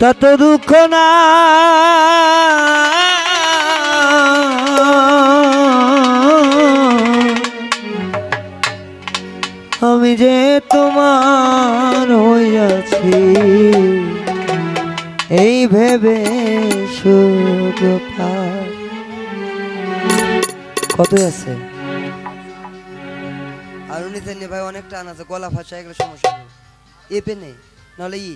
তত দুঃখ না। আমি যে তোমার হইয়াছি, এই ভেবে কত আছে? আর উনি ভাই, অনেক টান আছে, গলা ফাঁসা, এগুলো সমস্যা। নেই এ পে নেই নাহলে ই।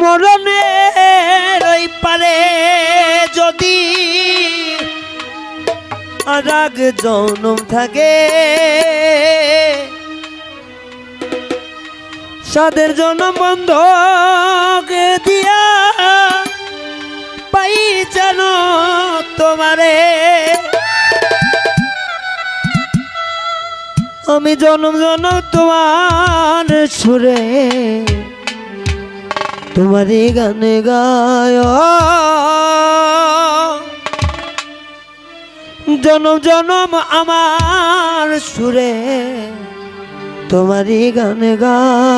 মরণের ওই পারে যদি রাগ জনম থাকে সাদের জন্য বন্ধ দিয়া পাই যেন তোমারে। আমি জনম জনম তোমার সুরে, তোমারই গানে গায়। জনম জনম আমার সুরে, তোমারই গানে গায়।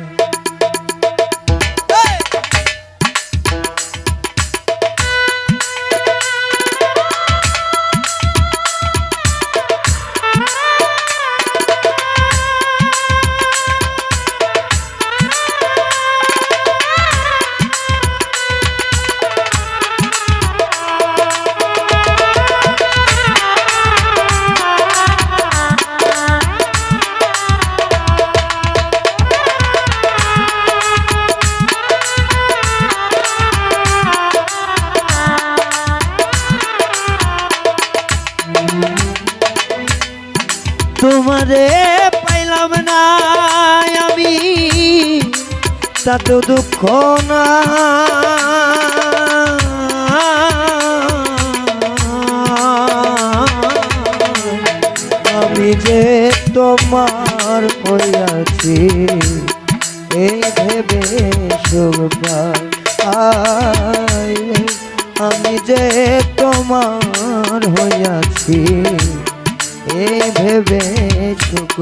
তাতে দুঃখ না। আমি যে তোমার হইয়াছি এই ভেবে আমি যে তোমার হইয়াছি এ ভেবে সুখ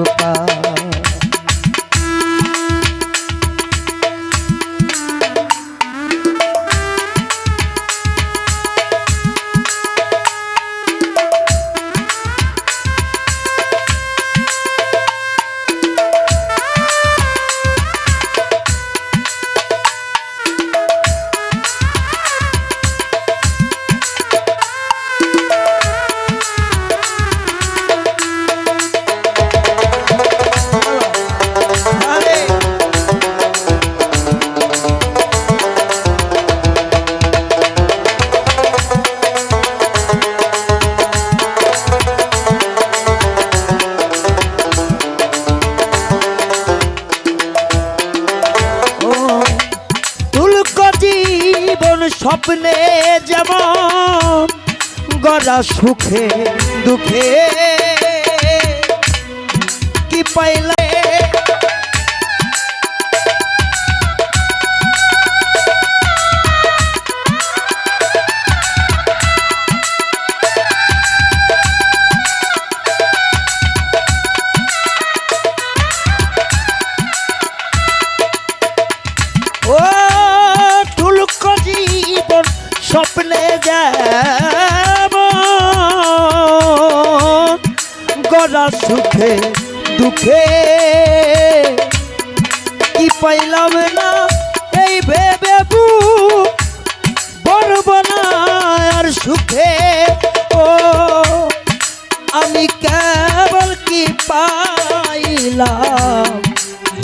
স্বপ্নে যেমন গড়া সুখে দুঃখে কি পাইলে গড়া সুখে, দুঃখে। কি পাইলাম না এই ভেবে বড় না আর সুখে। ও, আমি কেবল কি পাইলাম?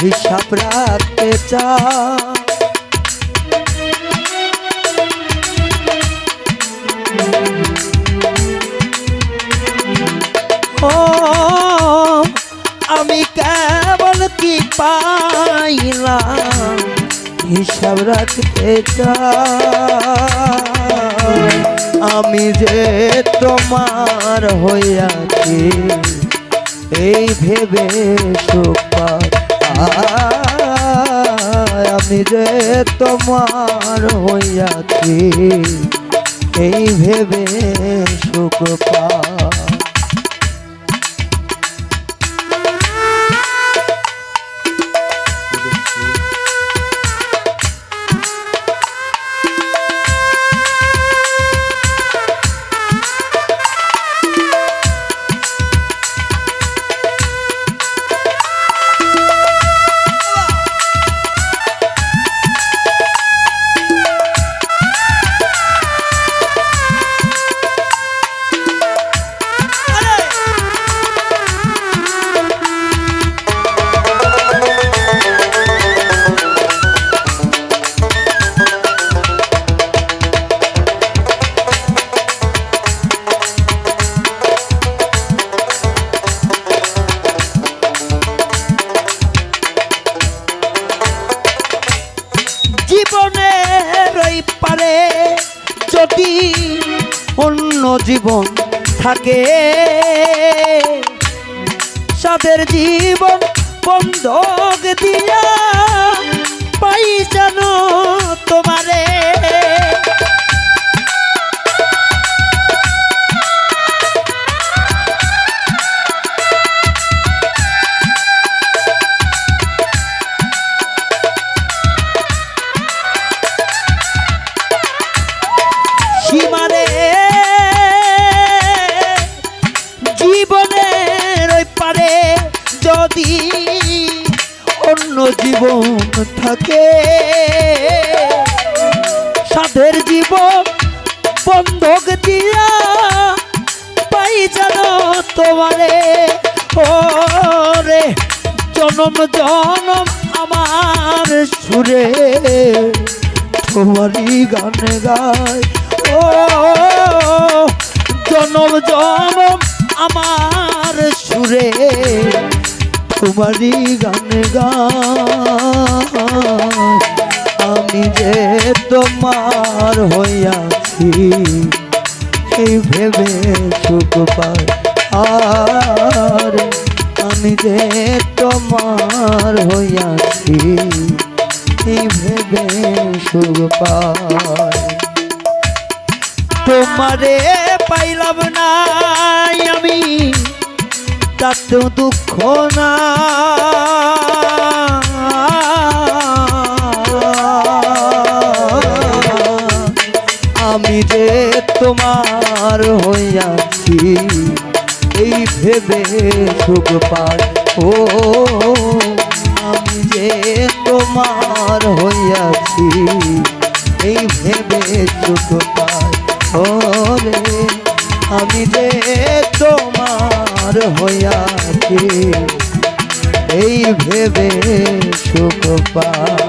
হিসাব রাখতে চাই। হিসাব রাখতে আমি যে তোমার হইয়াছি এই ভেবে সুখ পাই। আমি যে তোমার হইয়াছি এই ভেবে সুখ পাই। অন্য জীবন থাকে। সাদের জীবন বন্ধক দিয়া পাই জীবন থাকে। সাধের জীবন বন্ধক দিয়া পাই জানো তোমারে। ও রে জনম জনম আমার সুরে তোমারই গানে গায় ও, জনম জনম আমার সুরে তোমারই গানে আমি যে তোমার হইয়াছি এই ভেবে সুখ পাই। আর আমি যে তোমার হইয়াছি এই ভেবে সুখ পাই। তোমারে পাইলাম না আমি তাতেও দুঃখ না। আমি যে তোমার হইয়াছি এই ভেবে সুখ পাই। ও, আমি যে তোমার হইয়াছি এই ভেবে সুখ পাই। ও রে, আমি যে তোমার হইয়াছি এই ভেবে সুখ পাই।